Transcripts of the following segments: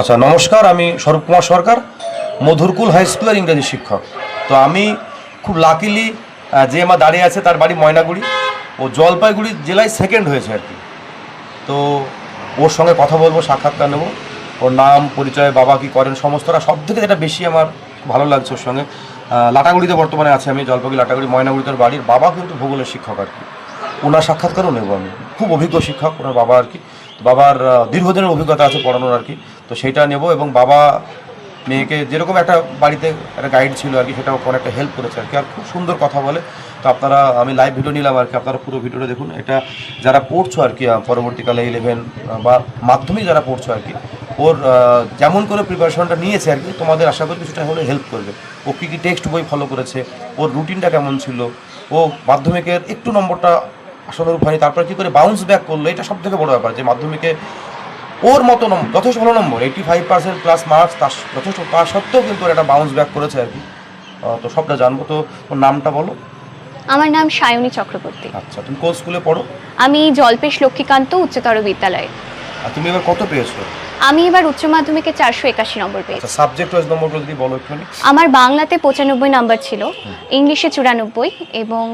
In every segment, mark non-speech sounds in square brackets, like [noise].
আচ্ছা নমস্কার, আমি স্বরূপ কুমার সরকার, মধুরকুল হাই স্কুলের ইংরেজি শিক্ষক। তো আমি খুব লাকিলি যে আমার দাঁড়িয়ে আছে তার বাড়ি ময়নাগুড়ি। ও জলপাইগুড়ি জেলায় সেকেন্ড হয়েছে আর কি। তো ওর সঙ্গে কথা বলব, সাক্ষাৎকার নেব। ওর নাম, পরিচয়, বাবা কি করেন, সমস্তটা সব থেকে যেটা বেশি আমার ভালো লাগছে ওর সঙ্গে। লাটাগুড়িতে বর্তমানে আছে আমি, জলপাইগুড়ি, লাটাগুড়ি, ময়নাগুড়িতে বাড়ির বাবা কিন্তু ভূগোলের শিক্ষক আর কি। ওনার সাক্ষাৎকারও নেব আমি। খুব অভিজ্ঞ শিক্ষক, ওনার বাবা আর কি। বাবার দীর্ঘদিনের অভিজ্ঞতা আছে পড়ানোর আর কি। তো সেইটা নেব এবং বাবা মেয়েকে যেরকম একটা বাড়িতে একটা গাইড ছিল আর কি সেটা ওখানে একটা হেল্প করেছে আর কি। আর খুব সুন্দর কথা বলে। তো আপনারা, আমি লাইভ ভিডিও নিলাম আর কি, আপনারা পুরো ভিডিওটা দেখুন। এটা যারা পড়ছো আর কি পরবর্তীকালে ইলেভেন বা মাধ্যমিক যারা পড়ছো আর কি, ওর যেমন করে প্রিপারেশনটা নিয়েছে আর কি, তোমাদের আশা করি কিছুটা হলে হেল্প করবে। ও কী কী টেক্সট বই ফলো করেছে, ওর রুটিনটা কেমন ছিল, ও মাধ্যমিকের একটু নম্বরটা আশানুরূপ হয়নি তারপরে কী করে বাউন্স ব্যাক করল, এটা সব থেকে বড় ব্যাপার যে মাধ্যমিকে ওর মতো নম্বর যথেষ্ট ভালো নম্বর eighty five percent plus marks তার যথেষ্ট তা সত্ত্বেও কিন্তু ওর একটা বাউন্স ব্যাক করেছে আর কি। তো সবটা জানব তো ওর নামটা বলো। আমার নাম সায়নী চক্রবর্তী। আচ্ছা তুমি কোন স্কুলে পড়ো? আমি জলপেশ লক্ষ্মীকান্ত উচ্চতর বিদ্যালয়ে। আর তুমি এবার কত পেয়েছ? আমি এবার উচ্চ মাধ্যমিকে চারশো একাশি নম্বর পেয়েছি। আচ্ছা সাবজেক্ট ওয়াইজ নম্বরগুলো যদি বলো একটুখানি। আমার বাংলাতে পঁচানব্বই নাম্বার ছিল ইংলিশে চুরানব্বই এবং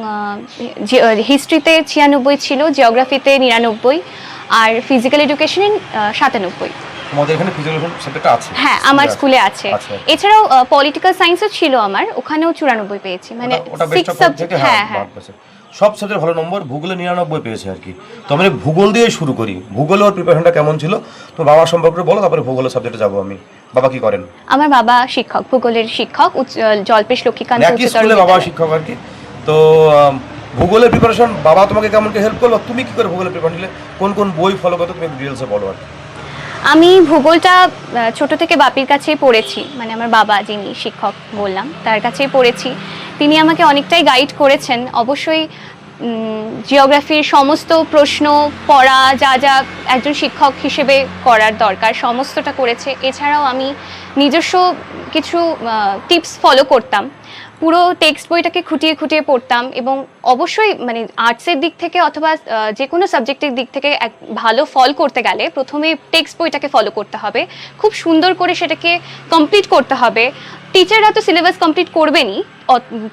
হিস্ট্রিতে ছিয়ানব্বই ছিল জিওগ্রাফিতে নিরানব্বই আর ফিজিক্যাল এডুকেশন সাতানব্বই। তোমাদের এখানে ফিজিক্যাল সাবজেক্টটা আছে। হ্যাঁ আমার স্কুলে আছে। এছাড়াও পলিটিক্যাল সায়েন্সও ছিল আমার ওখানেও চুরানব্বই পেয়েছি মানে সিক্স সাবজেক্ট হ্যাঁ হ্যাঁ হ্যাঁ। সব সাবজেক্ট ভালো নম্বর ভূগোলে নিরানব্বই পেয়েছে আর কি। তো আমরা ভূগোল দিয়ে শুরু করি। ভূগোলে ওর প্রিপারেশনটা কেমন ছিল? তো বাবা সম্পর্কে বলো তারপরে ভূগোলের সাবজেক্টে যাব আমি। বাবা কি করেন? আমার বাবা শিক্ষক ভূগোলের শিক্ষক জলপেশ লক্ষ্মীকান্ত বাবা শিক্ষক আর কি। তো ভূগোলের প্রিপারেশন বাবা তোমাকে কেমন হেল্প করল? তুমি কি করে ভূগোলের প্রিপারেশন নিলে? কোন কোন বই ফলো করতে তুমি ডিটেলসে বলো আর আমি ভূগোলটা ছোট থেকে বাপির কাছেই পড়েছি। মানে আমার বাবা যিনি শিক্ষক, বললাম, তার কাছেই পড়েছি। তিনি আমাকে অনেকটাই গাইড করেছেন। অবশ্যই জিওগ্রাফির সমস্ত প্রশ্ন পড়া, যা যা একজন শিক্ষক হিসেবে করার দরকার, সমস্তটা করেছে। এছাড়াও আমি নিজস্ব কিছু টিপস ফলো করতাম। পুরো টেক্সট বইটাকে খুঁটিয়ে খুঁটিয়ে পড়তাম এবং অবশ্যই মানে আর্টসের দিক থেকে অথবা যে কোনো সাবজেক্টের দিক থেকে এক ভালো ফল করতে গেলে প্রথমে টেক্সট বইটাকে ফলো করতে হবে। খুব সুন্দর করে সেটাকে কমপ্লিট করতে হবে। টিচাররা তো সিলেবাস কমপ্লিট করবেনই।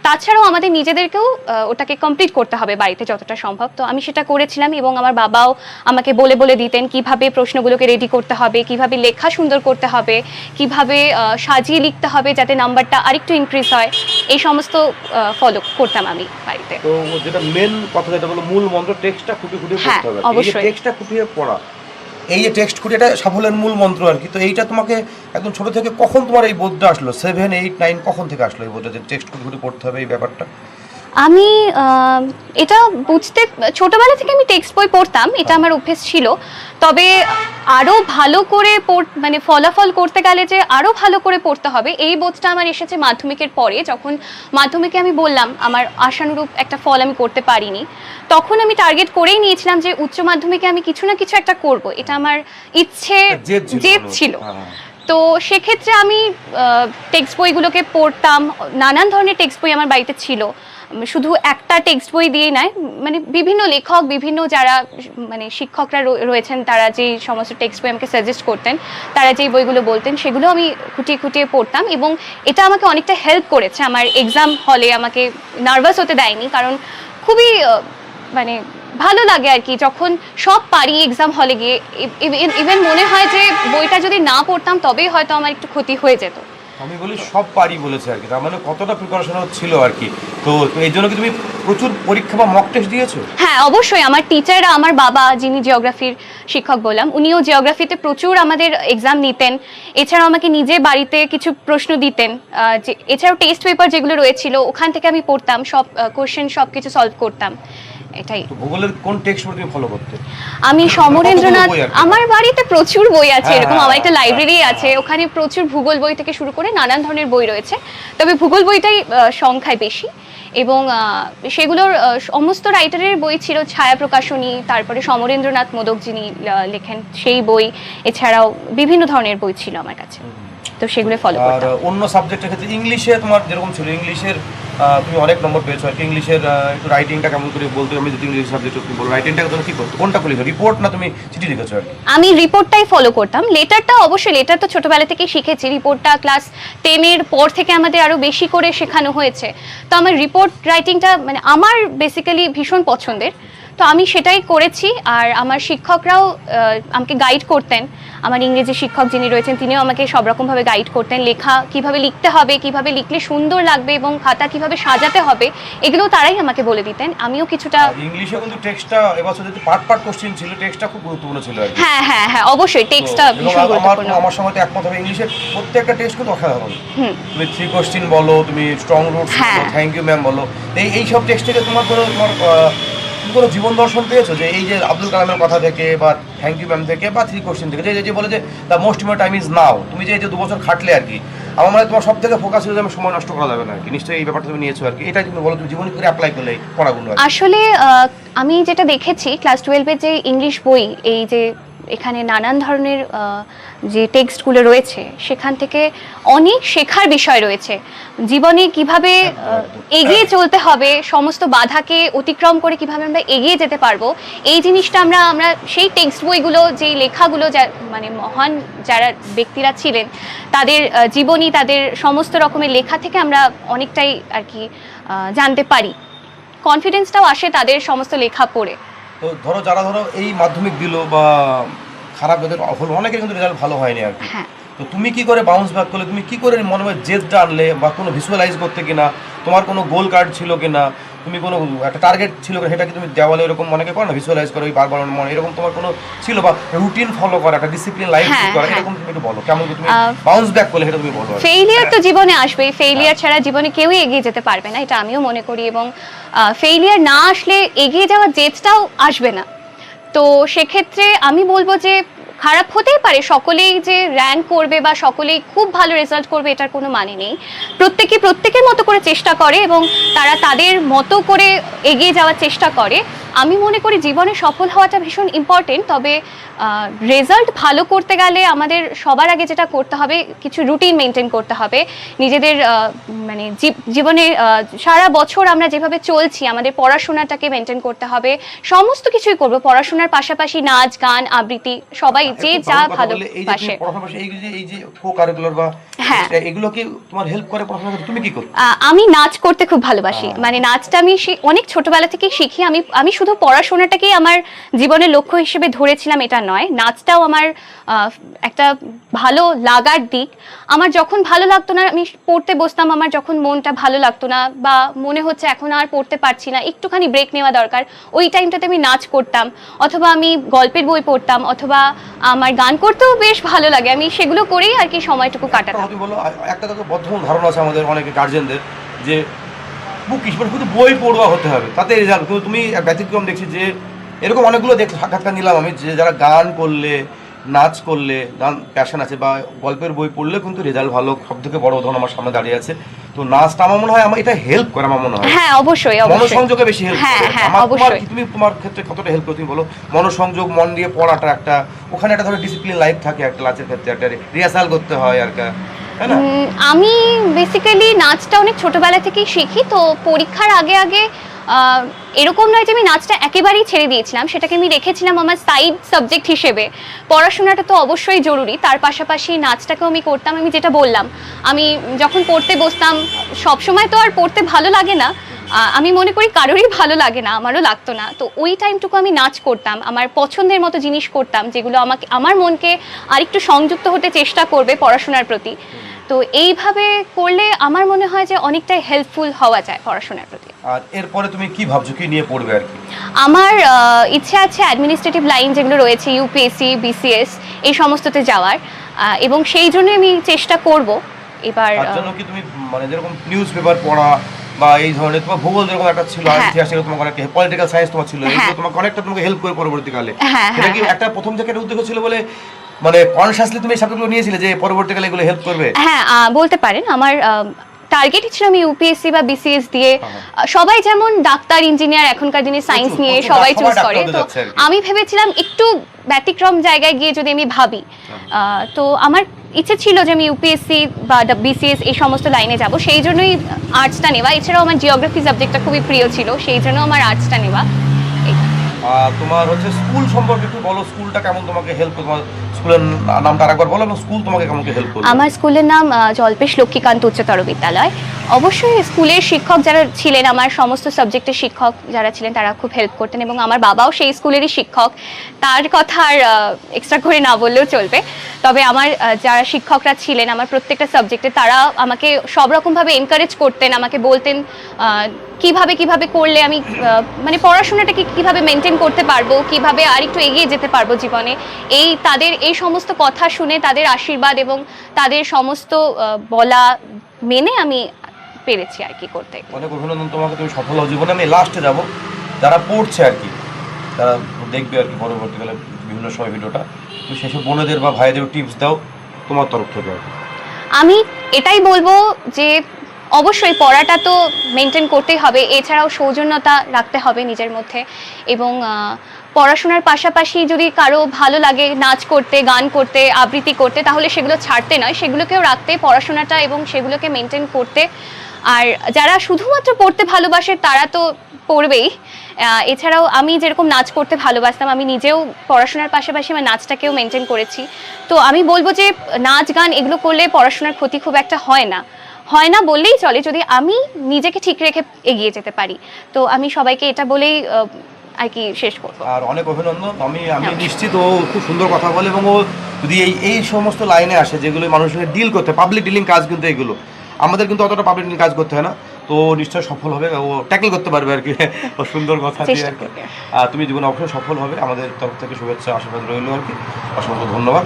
তাছাড়াও আমাদের নিজেদেরকেও ওটাকে কমপ্লিট করতে হবে বাড়িতে যতটা সম্ভব। তো আমি সেটা করেছিলাম এবং আমার বাবাও আমাকে বলে বলে দিতেন কীভাবে প্রশ্নগুলোকে রেডি করতে হবে কীভাবে লেখা সুন্দর করতে হবে কীভাবে সাজিয়ে লিখতে হবে যাতে নাম্বারটা আরেকটু ইনক্রিজ হয়। এই সমস্ত ফলো করতাম আমি বাড়িতে। তো যেটা মেন কথা যেটা বলো মূল মন্ত্র টেক্সটটা খুঁটিয়ে খুঁটিয়ে হ্যাঁ, পড়তে হবে। টেক্সটটা খুঁটিয়ে পড়া এই যে টেক্সট করি এটা সাফল্যের মূল মন্ত্র আর কি। তো এইটা তোমাকে একদম ছোট থেকে কখন তোমার এই বোধটা আসলো? সেভেন এইট নাইন কখন থেকে আসলো এই বোধটা যে টেক্সট খুঁটি পড়তে হবে এই ব্যাপারটা? আমি এটা বুঝতে ছোটবেলা থেকে আমি টেক্সট বই পড়তাম এটা আমার অভ্যেস ছিল তবে আরও ভালো করে পড়- মানে ফলাফল করতে গেলে যে আরও ভালো করে পড়তে হবে এই বোধটা আমার এসেছে মাধ্যমিকের পরে যখন মাধ্যমিকে আমি বললাম আমার আশানুরূপ একটা ফল আমি করতে পারিনি তখন আমি টার্গেট করেই নিয়েছিলাম যে উচ্চ মাধ্যমিকে আমি কিছু না কিছু একটা করব এটা আমার ইচ্ছে জেদ ছিল জেদ ছিল। হ্যাঁ, হ্যাঁ। তো সেক্ষেত্রে আমি টেক্সট বইগুলোকে পড়তাম নানান ধরনের টেক্সট বই আমার বাড়িতে ছিল শুধু একটা টেক্সট বই দিয়েই নয় মানে বিভিন্ন লেখক, বিভিন্ন যারা মানে শিক্ষকরা রয়েছেন, তারা যে সমস্ত টেক্সট বই আমাকে সাজেস্ট করতেন, তারা যেই বইগুলো বলতেন, সেগুলো আমি খুঁটিয়ে খুঁটিয়ে পড়তাম এবং এটা আমাকে অনেকটা হেল্প করেছে। আমার এক্সাম হলে আমাকে নার্ভাস হতে দেয়নি, কারণ খুবই মানে ভালো লাগে আর কি, যখন সব পারি এক্সাম হলে গিয়ে ইভেন মনে হয় যে বইটা যদি না পড়তাম, তবেই হয়তো আমার একটু ক্ষতি হয়ে যেত। আমি বলি সব পারি বলেছে আর কি, তার মানে কতটা প্রিপারেশন ছিল আর কি। তো এই জন্য কি তুমি প্রচুর পরীক্ষা বা মক টেস্ট দিয়েছ? হ্যাঁ অবশ্যই। আমার টিচাররা আমার বাবা যিনি জিওগ্রাফির শিক্ষক বললাম উনিও জিওগ্রাফিতে প্রচুর আমাদের এক্সাম নিতেন। এছাড়াও আমাকে নিজে বাড়িতে কিছু প্রশ্ন দিতেন আহ, যে এছাড়াও টেস্ট পেপার যেগুলো রয়েছিল ওখান থেকে আমি পড়তাম সব কোশ্চেন সব কিছু সলভ করতাম। এটাই। তো ভূগোলের কোন টেক্সট তুমি ফলো করতে? আমি সমরেন্দ্রনাথ বই আর কি? আমার বাড়িতে প্রচুর বই আছে হ্যাঁ, এরকম হ্যাঁ, আমার একটা হ্যাঁ, লাইব্রেরি আছে ওখানে প্রচুর ভূগোল বই থেকে শুরু করে নানান ধরনের বই রয়েছে। তবে ভূগোল বইটাই আহ, সংখ্যায় বেশি। এবং সেগুলোর সমস্ত রাইটারের বই ছিল ছায়া প্রকাশনী, তারপরে সমরেন্দ্রনাথ মোদক যিনি লেখেন সেই বই, এছাড়াও বিভিন্ন ধরনের বই ছিল আমার কাছে। তো সেগুলো ফলো আর অন্য সাবজেক্টের ক্ষেত্রে ইংলিশে তোমার যেরকম ছিল ইংলিশের তুমি অনেক নম্বর পেয়েছ আর কি ইংলিশের একটু রাইটিংটা কেমন করে বলতে আমি যদি ইংলিশ সাবজেক্ট তুমি বলো রাইটিংটা তুমি কি করতো কোনটা খুলেছো রিপোর্ট না তুমি চিঠি লিখেছো আর আমি রিপোর্টটাই ফলো করতাম। লেটারটা অবশ্যই লেটার তো ছোটবেলা থেকেই শিখেছি রিপোর্টটা ক্লাস টেনের পর থেকে আমাদের আরও বেশি করে শেখানো হয়েছে। তো আমার রিপোর্ট রাইটিংটা মানে আমার বেসিক্যালি ভীষণ পছন্দের। তো আমি সেটাই করেছি আর আমার শিক্ষকরাও আমাকে গাইড করতেন। আমার ইংরেজি শিক্ষক যিনি রয়েছেন তিনিও আমাকে সব রকমভাবে গাইড করতেন। লেখা কীভাবে লিখতে হবে কীভাবে লিখলে সুন্দর লাগবে এবং খাতা কীভাবে সাজাতে হবে এগুলো তারাই আমাকে বলে দিতেন। আমিও কিছুটা ইংলিশে কিন্তু টেক্সটটা এবছর যদি পার্ট পার্ট কোশ্চেন ছিল টেক্সটটা খুব গুরুত্বপূর্ণ ছিল হ্যাঁ হ্যাঁ হ্যাঁ অবশ্যই টেক্সটটা ভীষণ গুরুত্বপূর্ণ। আমার সময় একমত হবে ইংলিশের প্রত্যেকটা টেস্ট কিন্তু অসাধারণ। হুম। তুমি থ্রি কোশ্চেন বলো তুমি strong roots thank you ma'am বলো। এই এই সব টেক্সট থেকে তোমার কোনো তোমার কোনো জীবন দর্শন পেয়েছ? যে এই যে আব্দুল কালামের কথা থেকে বা থ্যাংক ইউ ম্যাম থেকে বা থ্রি কোশ্চেন থেকে, যে যে বলে যে the most important time is now তুমি যে এই যে দু বছর খাটলে আর কি, আমার মনে তোমার সব থেকে ফোকাস হয়ে যাবে সময় নষ্ট করা যাবে না আর কি। নিশ্চয়ই এই ব্যাপারটা তুমি নিয়েছো আর কি। এটাই তুমি বলো, তুমি জীবনে করে অ্যাপ্লাই করলে পড়াগুলো আসলে আমি যেটা দেখেছি ক্লাস টুয়েলভে যে ইংলিশ বই, এই যে এখানে নানান ধরনের যে টেক্সটগুলো রয়েছে, সেখান থেকে অনেক শেখার বিষয় রয়েছে। জীবনে কীভাবে এগিয়ে চলতে হবে, সমস্ত বাধাকে অতিক্রম করে কীভাবে আমরা এগিয়ে যেতে পারব, এই জিনিসটা আমরা আমরা সেই টেক্সট বইগুলো, যেই লেখাগুলো যা মানে মহান যারা ব্যক্তিরা ছিলেন, তাদের জীবনী, তাদের সমস্ত রকমের লেখা থেকে আমরা অনেকটাই আর কি জানতে পারি। কনফিডেন্সটাও আসে তাদের সমস্ত লেখা পড়ে। তো ধরো যারা ধরো এই মাধ্যমিক দিল বা খারাপ যাদের হলো অনেকের কিন্তু রেজাল্ট ভালো হয়নি আর কি। হ্যাঁ। তো তুমি কি করে বাউন্স ব্যাক করলে? তুমি কি করে মনে হয় জেদটা আনলে বা কোনো ভিজুয়ালাইজ করতে কিনা? তোমার কোনো গোল কার্ড ছিল কিনা? তুমি কোনো একটা টার্গেট ছিল কিনা? সেটা কি তুমি দেওয়ালে এরকম অনেকে করো না? ভিজুয়ালাইজ করো ওই বারবার মনে এরকম তোমার কোনো ছিল বা রুটিন ফলো করা একটা ডিসিপ্লিন লাইফ হ্যাঁ, করা হ্যাঁ। এরকম তুমি একটু বলো। কেমন তুমি বাউন্স ব্যাক করলে সেটা তুমি বলো ফেইলিয়ার তো জীবনে আসবেই। ফেইলিয়ার ছাড়া জীবনে কেউই এগিয়ে যেতে পারবে না এটা আমিও মনে করি এবং ফেইলিয়ার না আসলে এগিয়ে যাওয়ার জেদটাও আসবে না। তো সেক্ষেত্রে আমি বলব যে খারাপ হতেই পারে। সকলেই যে র্যাঙ্ক করবে বা সকলেই খুব ভালো রেজাল্ট করবে, এটার কোনো মানে নেই। প্রত্যেকে প্রত্যেকের মতো করে চেষ্টা করে এবং তারা তাদের মতো করে এগিয়ে যাওয়ার চেষ্টা করে। আমি মনে করি জীবনে সফল হওয়াটা ভীষণ ইম্পর্টেন্ট তবে রেজাল্ট ভালো করতে গেলে আমাদের সবার আগে যেটা করতে হবে, কিছু রুটিন মেনটেন করতে হবে। নিজেদের মানে জীব- জীবনে সারা বছর আমরা যেভাবে চলছি, আমাদের পড়াশোনাটাকে মেনটেন করতে হবে। সমস্ত কিছুই করব। পড়াশোনার পাশাপাশি নাচ, গান, আবৃত্তি সবাই যে একটু যা বাংলা কথা বললে এই যে তুমি ভালোবাসে পড়াশোনার পাশে এই যে এই যে কো কারিকুলার বা হ্যাঁ। এগুলো কি তোমার হেল্প করে পড়াশোনা তুমি কি করো? আমি নাচ করতে খুব ভালোবাসি। মানে নাচটা আমি অনেক ছোটবেলা থেকেই শিখি। আমি আমি শুধু পড়াশোনাটাকেই আমার জীবনের লক্ষ্য হিসেবে ধরেছিলাম এটা নয়। নাচটাও আমার একটা ভালো লাগার দিক। আমার যখন ভালো লাগতো না আমি পড়তে বসতাম আমার যখন মনটা ভালো লাগতো না বা মনে হচ্ছে এখন আর পড়তে পারছি না একটুখানি ব্রেক নেওয়া দরকার ওই টাইমটাতে আমি নাচ করতাম। অথবা আমি গল্পের বই পড়তাম অথবা আমার গান করতেও বেশ ভালো লাগে। আমি সেগুলো করেই আর কি সময়টুকু কাটাতাম। কথা বলো? একটা তো বর্ধমান ধারণা আছে আমাদের অনেকে গার্জেনদের যে বুকিশ মানে শুধু বই পড়ুয়া হতে হবে তাতে রেজাল্ট কিন্তু তুমি ব্যতিক্রম দেখছি যে এরকম অনেকগুলো দেখ সাক্ষাৎকার নিলাম আমি যে যারা গান করলে নাচ করলে গান প্যাশন আছে বা গল্পের বই পড়লে কিন্তু রেজাল্ট ভালো সব থেকে বড় উদাহরণ আমার সামনে দাঁড়িয়ে আছে। তো নাচটা আমার মনে হয় আমার এটা হেল্প করে আমার মনে হয়। হ্যাঁ অবশ্যই অবশ্যই। মনোসংযোগে বেশি হেল্প হ্যাঁ, করে। হ্যাঁ, আমার। তুমি তোমার ক্ষেত্রে কতটা হেল্প করে? তুমি বলো। মনোসংযোগ মন দিয়ে পড়াটা একটা ওখানে একটা ধরো ডিসিপ্লিন লাইফ থাকে একটা, নাচের ক্ষেত্রে একটা রিহার্সাল করতে হয় আর কি আমি বেসিক্যালি নাচটা অনেক ছোটবেলা থেকেই শিখি, তো পরীক্ষার আগে আগে এরকম নয় যে আমি নাচটা একেবারেই ছেড়ে দিয়েছিলাম, সেটাকে আমি রেখেছিলাম আমার সাইড সাবজেক্ট হিসেবে। পড়াশোনাটা তো অবশ্যই জরুরি, তার পাশাপাশি নাচটাকেও আমি করতাম, আমি যেটা বললাম, আমি যখন পড়তে বসতাম, সবসময় তো আর পড়তে ভালো লাগে না আমি মনে করি কারোরই ভালো লাগে না আমারও লাগতো না। তো ওই টাইমটুকু আমি নাচ করতাম আমার পছন্দের মতো জিনিস করতাম যেগুলো আমাকে আমার মনকে আরেকটু সংযুক্ত হতে চেষ্টা করবে পড়াশোনার প্রতি। তো এইভাবে করলে আমার মনে হয় যে অনেকটাই হেল্পফুল হওয়া যায় পড়াশোনার প্রতি। আর এরপরে তুমি কি ভাবছ কি নিয়ে পড়বে আর কি? আমার ইচ্ছে আছে অ্যাডমিনিস্ট্রেটিভ লাইন যেগুলো রয়েছে ইউপিএসসি বিসিএস এই সমস্ততে যাওয়ার। এবং সেই জন্য আমি চেষ্টা করব। এবার তার জন্য কি তুমি মানে যেরকম নিউজ পেপার পড়া বা এই ধরনের তোমার ভূগোল যেরকম একটা ছিল হ্যাঁ। ইতিহাস সেরকম তোমার অনেকটা পলিটিক্যাল সায়েন্স তোমার ছিল হ্যাঁ। এগুলো তোমাকে অনেকটা তোমাকে হেল্প করে পরবর্তীকালে এটা সেটা কি হ্যাঁ, একটা প্রথম থেকে একটা উদ্যোগ ছিল বলে মানে কনসাসলি তুমি এই সাবজেক্টগুলো নিয়েছিলে যে পরবর্তীকালে এগুলো হেল্প করবে হ্যাঁ বলতে পারেন আমার টার্গেটই ছিল আমি ইউপিএসসি বা বিসিএস দিয়ে হ্যাঁ। সবাই যেমন ডাক্তার ইঞ্জিনিয়ার এখনকার দিনে সায়েন্স নিয়ে সবাই চুজ করে। তো। আমি ভেবেছিলাম একটু ব্যতিক্রম জায়গায় গিয়ে যদি আমি ভাবি। আহ, তো আমার ইচ্ছে ছিল যে আমি ইউপিএসসি বা বিসিএস এই সমস্ত লাইনে যাব। সেই জন্যই আর্টসটা নেওয়া। এছাড়াও আমার জিওগ্রাফি সাবজেক্টটা খুবই প্রিয় ছিল। সেই জন্য আমার আর্টসটা নেওয়া। তোমার হচ্ছে স্কুল সম্পর্কে একটু বলো স্কুলটা কেমন তোমাকে হেল্প তোমার স্কুলের নামটা আরেকবার বলো এবং স্কুল তোমাকে কেমন হেল্প করবে আমার স্কুলের নাম জল্পেশ লক্ষ্মীকান্ত উচ্চতর বিদ্যালয়। অবশ্যই স্কুলের শিক্ষক যারা ছিলেন, আমার সমস্ত সাবজেক্টের শিক্ষক যারা ছিলেন, তারা খুব হেল্প করতেন এবং আমার বাবাও সেই স্কুলেরই শিক্ষক। তার কথা আর এক্সট্রা করে না বললেও চলবে। তবে আমার যারা শিক্ষকরা ছিলেন, আমার প্রত্যেকটা সাবজেক্টে তারা আমাকে সব রকমভাবে এনকারেজ করতেন, আমাকে বলতেন কীভাবে কীভাবে করলে আমি মানে পড়াশোনাটাকে কীভাবে মেনটেন করতে পারব কীভাবে আর একটু এগিয়ে যেতে পারব জীবনে এই তাদের এই সমস্ত কথা শুনে তাদের আশীর্বাদ এবং তাদের সমস্ত বলা মেনে আমি পেরেছি আর কি করতে। অনেক অভিনন্দন তোমাকে তুমি সফল হও জীবনে। আমি লাস্টে যাব। যারা পড়ছে আর কি তারা দেখবে আর কি পরবর্তীকালে বিভিন্ন সময় ভিডিওটা। তো সেসব বোনেদের বা ভাইদের টিপস দাও তোমার তরফ থেকে আর কি। আমি এটাই বলব যে অবশ্যই পড়াটা তো মেনটেন করতেই হবে, এছাড়াও সৌজন্যতা রাখতে হবে নিজের মধ্যে এবং পড়াশোনার পাশাপাশি যদি কারও ভালো লাগে নাচ করতে, গান করতে, আবৃত্তি করতে, তাহলে সেগুলো ছাড়তে নয়, সেগুলোকেও রাখতে পড়াশোনাটা এবং সেগুলোকে মেনটেন করতে। আর যারা শুধুমাত্র পড়তে ভালোবাসে তারা তো পড়বেই। এছাড়াও আমি যেরকম নাচ করতে ভালোবাসতাম, আমি নিজেও পড়াশোনার পাশাপাশি আমার নাচটাকেও মেনটেন করেছি। তো আমি বলব যে, নাচ, গান এগুলো করলে পড়াশোনার ক্ষতি খুব একটা হয় না। হয় না বললেই চলে যদি আমি নিজেকে ঠিক রেখে এগিয়ে যেতে পারি। তো আমি সবাইকে এটা বলেই আর কি শেষ করব। আর অনেক অভিনন্দন। আমি আমি হ্যাঁ। নিশ্চিত ও খুব সুন্দর কথা বলে এবং ও যদি এই এই সমস্ত লাইনে আসে যেগুলো মানুষের সঙ্গে ডিল করতে পাবলিক ডিলিং কাজ কিন্তু এগুলো। আমাদের কিন্তু অতটা পাবলিক ডিলিং কাজ করতে হয় না। তো ও নিশ্চয়ই সফল হবে। ও ট্যাকল করতে পারবে আর কি। [laughs] ও সুন্দর কথা দিয়ে আর কি। আর তুমি জীবনে অবশ্যই সফল হবে। আমাদের তরফ থেকে শুভেচ্ছা আশীর্বাদ রইল আর কি। অসংখ্য ধন্যবাদ।